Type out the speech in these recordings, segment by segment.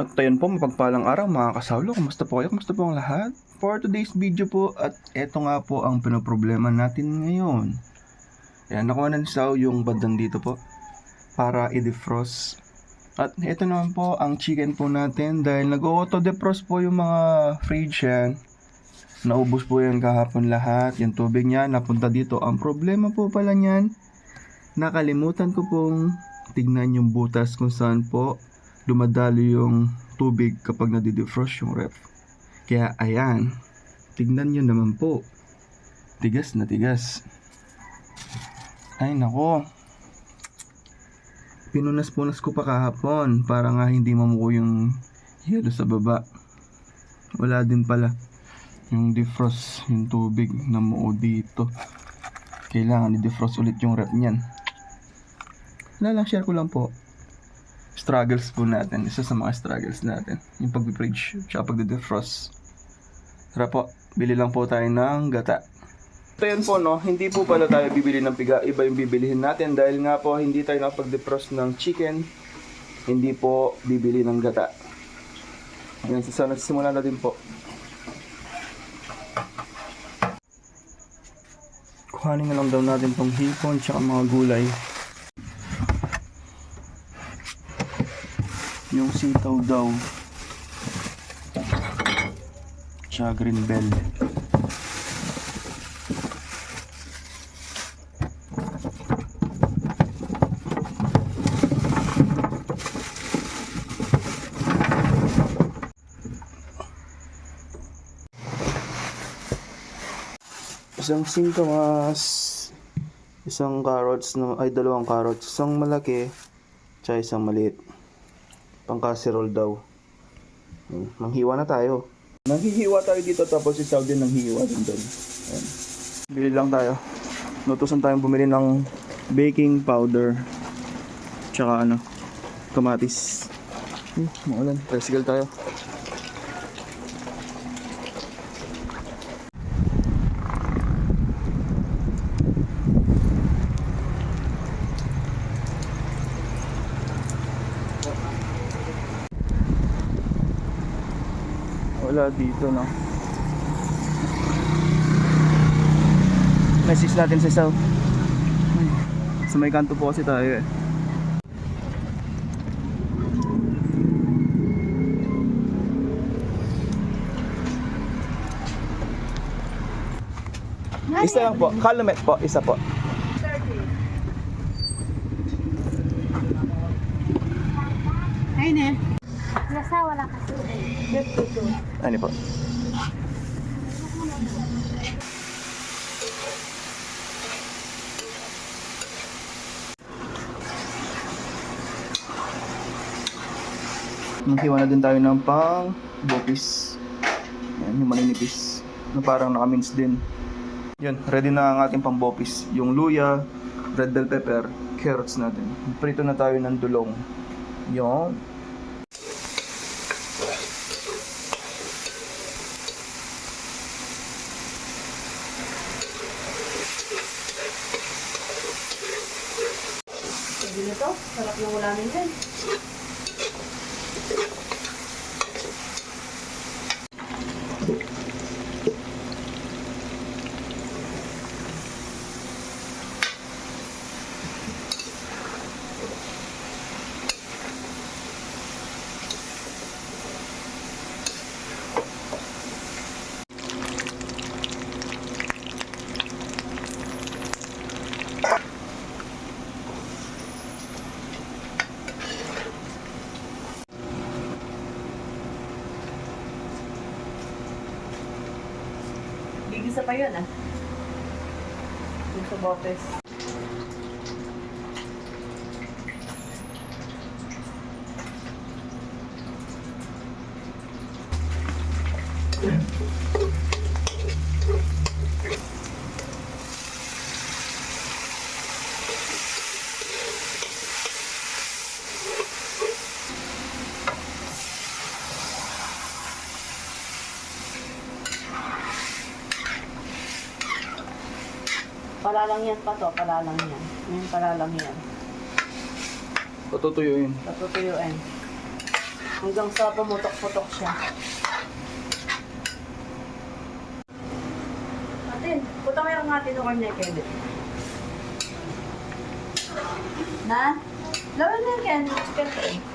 At ayun po, mapagpalang araw mga kasawlo. Kumusta po kayo? Kumusta po ang lahat? For today's video po, at eto nga po ang pinoproblema natin ngayon. Ayan, nakuha na Sao yung bandang dito po para i-defrost. At eto naman po ang chicken po natin dahil nag-auto-defrost po yung mga fridge yan. Naubos po yan kahapon lahat. Yung tubig niya napunta dito. Ang problema po pala niyan, nakalimutan ko pong tignan yung butas kung saan po dumadalo yung tubig kapag nadidefrost yung ref. Kaya ayan, tignan nyo naman po. Tigas na tigas. Ay nako. Pinunas-punas ko pa kahapon para nga hindi mamuko yung yelo sa baba. Wala din pala yung defrost yung tubig na muo dito. Kailangan i-defrost ulit yung rep niyan. Wala lang, share ko lang po struggles po natin. Isa sa mga struggles natin. Yung pag-bridge, tsaka pag-defrost. Tara po, bili lang po tayo ng gata. Ito yun po, no? Hindi po pala tayo bibili ng piga. Iba yung bibilihin natin dahil nga po hindi tayo nakapag-defrost ng chicken. Hindi po bibili ng gata. Yan, so nagsimula na din po. Kuhanin na lang daw natin tong hipon tsaka mga gulay. Yung sitaw daw. Tsaka green bell. Isang singkamas, isang carrots, na, ay dalawang carrots, isang malaki, tsaka isang maliit pang casserole daw. Hmm, Manghiwa na tayo. Nanghihiwa tayo dito tapos si Saudi nanghihiwa din doon. Ayan. Bili lang tayo. Nutusan tayong bumili ng baking powder. Tsaka ano, kamatis. Hmm, maulan. Tricycle tayo. Wala dito, no? Message natin Sal. Ay, Sa may kanto po kasi tayo eh. Isa lang po. Calumet po. Isa po. Ayun eh. Nasa wala kasi. 52. Ano po? Maghiwa na din tayo ng pang bopis. Yan, yung maninipis. Na parang nakamins din. Yan, ready na ang ating pang bopis. Yung luya, red bell pepper, carrots natin. Prito na tayo ng dulong. Yon. Sarap ng Gigisa pa yun ah. Yung sa bopes. Palalang yan pa to, palalang yan. Yan palalang yan. Patutuyuin. Patutuyuin. Hanggang sa pumutok-putok siya. Atin, puta mayroong natin ng karne, Kenneth. Na? Lawan na yan, Kenneth.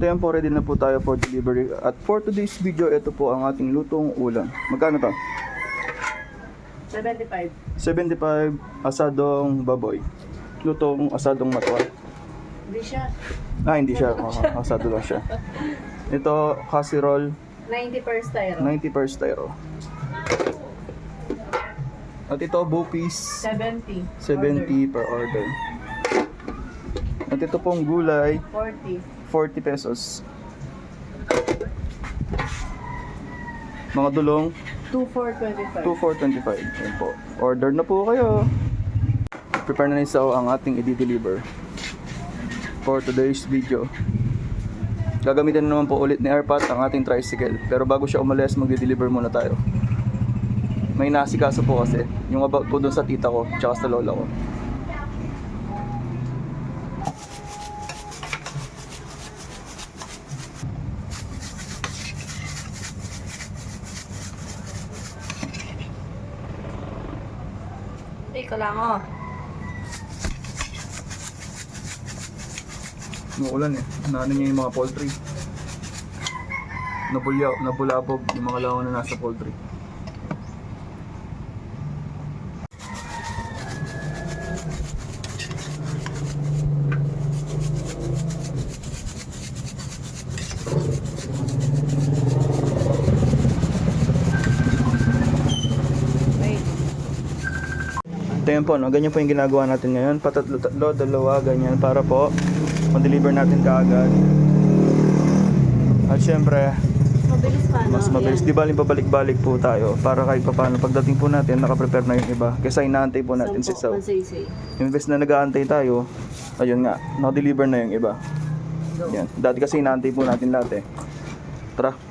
At yan po, ready na po tayo for delivery. At for today's video, ito po ang ating lutong ulam. Magkano to? 75. 75 asadong baboy. Lutong asadong matwa. Hindi siya. Ah, hindi siya. Oo, asado lang siya. Ito, casserole, 90 per styro. 90 per styro. At ito, bupis, 70. 70 per order. At ito pong gulay, 40. 40 pesos. Mga dulong, 2425. 2425. Ayan po. Order na po kayo. Prepare na ni Sao ang ating i-deliver for today's video. Gagamitin na naman po ulit ni Airpat ang ating tricycle. Pero bago siya umalis, magde-deliver muna tayo. May nasikaso po kasi. Yung about po dun sa tita ko, tsaka sa lola ko. Ikaw lang oh. Umuulan eh. Naano niya yung mga poultry. Nabulyaw, nabulabog yung mga lawan na nasa poultry. Wait. Ito yun po, no? ganyan po yung ginagawa natin ngayon. Patatlo-tatlo, dalawa, ganyan, para po ma-deliver natin kaagad. At syempre, Mabilis pa, no? mas mabilis. Di baling pabalik-balik po tayo para kahit pa paano pagdating po natin, nakaprepare na yung iba. Kasi inaantay po natin si Sao. Imbes na nag-aantay tayo, ayun nga, na-deliver na yung iba. Yan. Dati kasi inaantay po natin lahat eh. Tara.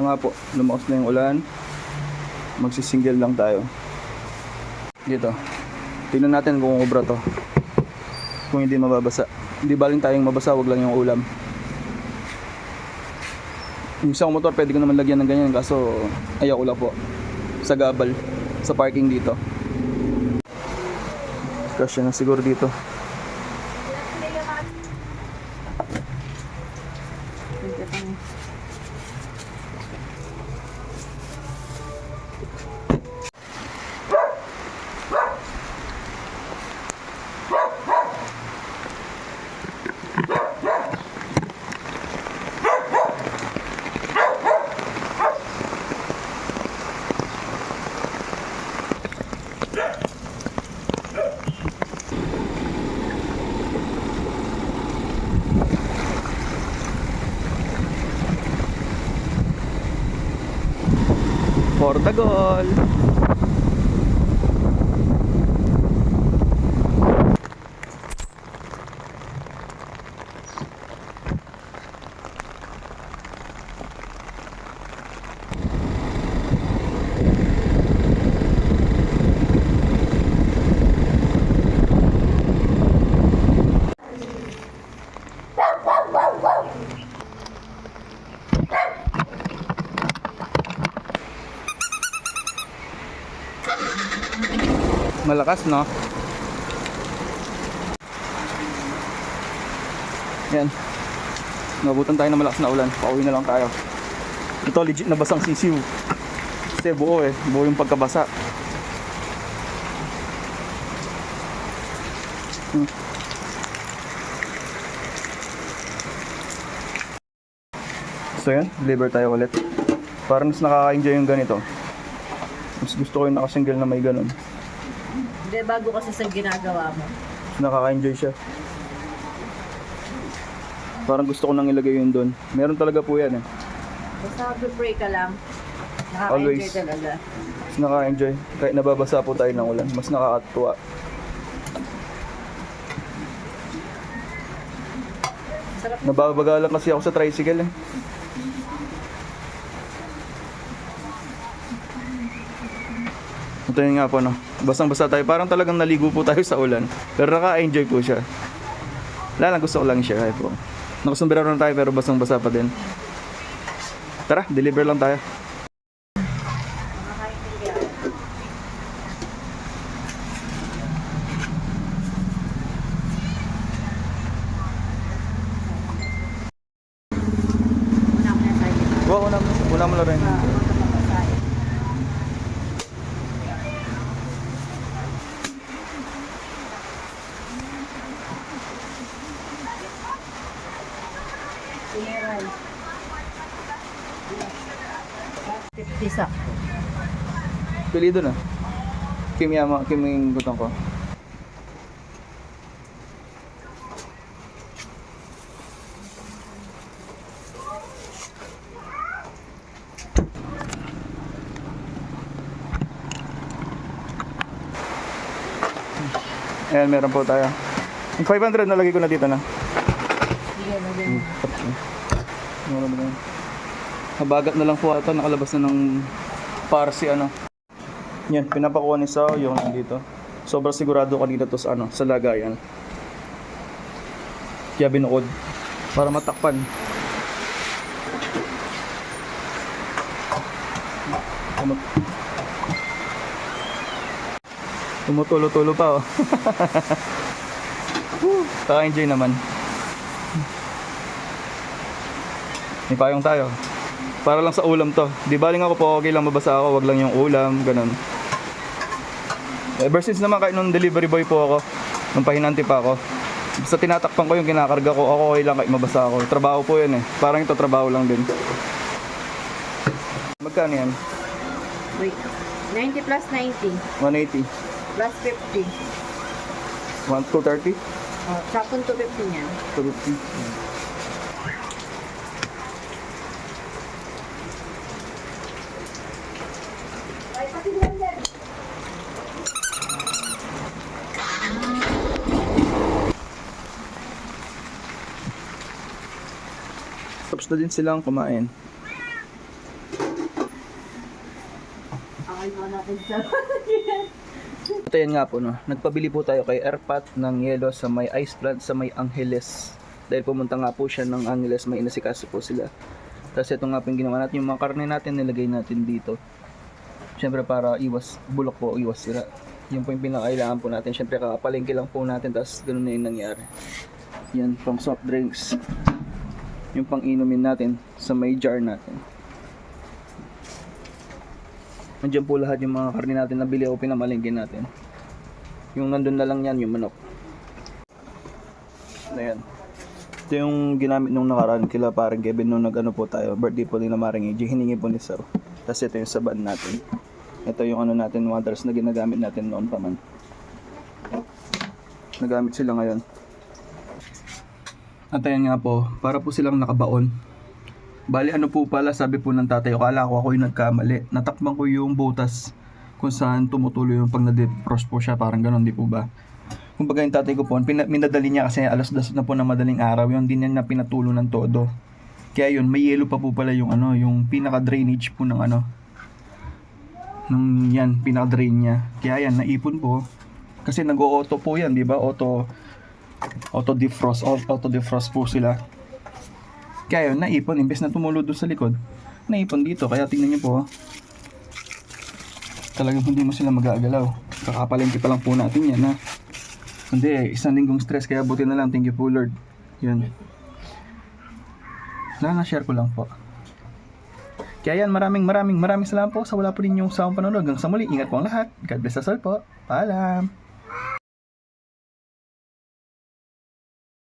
Na nga po, lumakas na yung ulan. Magsisingle lang tayo. Dito. Tingnan natin kung ubra to. Kung hindi mababasa. Hindi baling tayong mabasa, wag lang yung ulam. Yung isang motor, pwede ko naman lagyan ng ganyan kaso ayaw ko po. Sa gabal. Sa parking dito. Kasya na siguro dito. Portagol! Malakas, no? Yan. Nabutan tayo ng malakas na ulan. Pauwi na lang tayo. Ito legit na basang sisiw. Kasi buo eh. Buo yung pagkabasa. Hmm. So yan, deliver tayo ulit. Parang mas nakaka-enjoy yung ganito. Mas gusto ko yung nakasingle na may ganun. Hindi, bago kasi sa ginagawa mo. Nakaka-enjoy siya. Parang gusto ko nang ilagay yun doon. Meron talaga po yan eh. Basta mag-pray ka lang. Always. Nakaka-enjoy talaga. Mas nakaka-enjoy. Kahit nababasa po tayo ng ulan. Mas nakakatuwa. Sarap Nababagalan kasi ako sa tricycle eh. Ito yun nga po no. Basang basa tayo. Parang talagang naligo po tayo sa ulan. Pero naka-enjoy po siya. Wala lang gusto ko lang siya. Kahit po. Nakasumbrero na tayo pero basang basa pa din. Tara, deliver lang tayo. Una ko na tayo. Wow, una mo. Una mo lang rin. Ah, magkapagpasahe. General. 50 sakto. Pili doon ah. Kim Yama, Kim yung gutang ko. Ayan, meron po tayo. Yung 500 nalagay ko na dito na. Lagyan mo. Meron na. Habagat na lang po ito, nakalabas na ng parsi ano. Yan, pinapakuha ni Sao yung nandito. Sobrang sigurado kanina to sa ano, sa lagayan. Kaya binuod para matakpan. Tumut Tumutulo-tulo pa oh. Kaka-enjoy naman. May payong tayo. Para lang sa ulam to. Di baling ako po, okay lang mabasa ako, wag lang yung ulam, ganun. Ever since naman kahit nung delivery boy po ako, nung pahinanti pa ako, sa tinatakpan ko yung kinakarga ko, ako okay lang kahit mabasa ako. Trabaho po yan eh. Parang ito trabaho lang din. Magkano yan? Wait. 90 plus 90 180. plus 50. 1, 230? Oh, sakong 250 niyan. 250. Na din silang kumain. Ito yan nga po no. Nagpabili po tayo kay Airpat ng yelo sa may ice plant sa may Angeles. Dahil pumunta nga po siya ng Angeles, may inasikaso po sila. Tapos ito nga po yung ginawa natin, yung mga karne natin nilagay natin dito. Siyempre para iwas bulok po, iwas sira. Yun po yung pinakailangan po natin. Siyempre kakapalengke lang po natin, tapos ganun na yung nangyari. Yan, pang soft drinks. Yung pang inumin natin sa may jar natin. Nandiyan po lahat yung mga karne natin na bili o pinamalingkin natin. Yung nandun na lang yan, yung manok. Ayan. Ito yung ginamit nung nakaraan kila parang Kevin nung nag-ano po tayo. Birthday po nila Maring AJ. Hiningi po ni Sir. Tapos ito yung saban natin. Ito yung ano natin, waters na ginagamit natin noon pa man. Nagamit sila ngayon. At ayan nga po, para po silang nakabaon. Bali ano po pala, sabi po ng tatay, akala ko ako yung nagkamali. Natakpan ko yung butas kung saan tumutuloy yung pag na-defrost po siya, parang ganun, di po ba? Kumbaga yung tatay ko po, minadali niya kasi alas das na po ng madaling araw, yung din niya na pinatulo ng todo. Kaya yun, may yellow pa po pala yung ano, yung pinaka-drainage po ng ano, ng yan, pinaka-drain niya. Kaya yan, naipon po. Kasi nag-auto po yan, di ba? Auto, auto defrost, auto defrost po sila. Kaya yun, naipon, imbes na tumulo doon sa likod, naipon dito. Kaya tingnan niyo po, oh. talagang hindi mo sila mag-aagalaw. Kakapalengke pa lang po natin yan, ha. Hindi, isang linggong stress, kaya buti na lang, thank you po Lord. Yun. Na, na-share ko lang po. Kaya yan, maraming maraming maraming salamat po sa wala po ninyong sa panonood. Hanggang sa muli, ingat po ang lahat. God bless us all po. Paalam!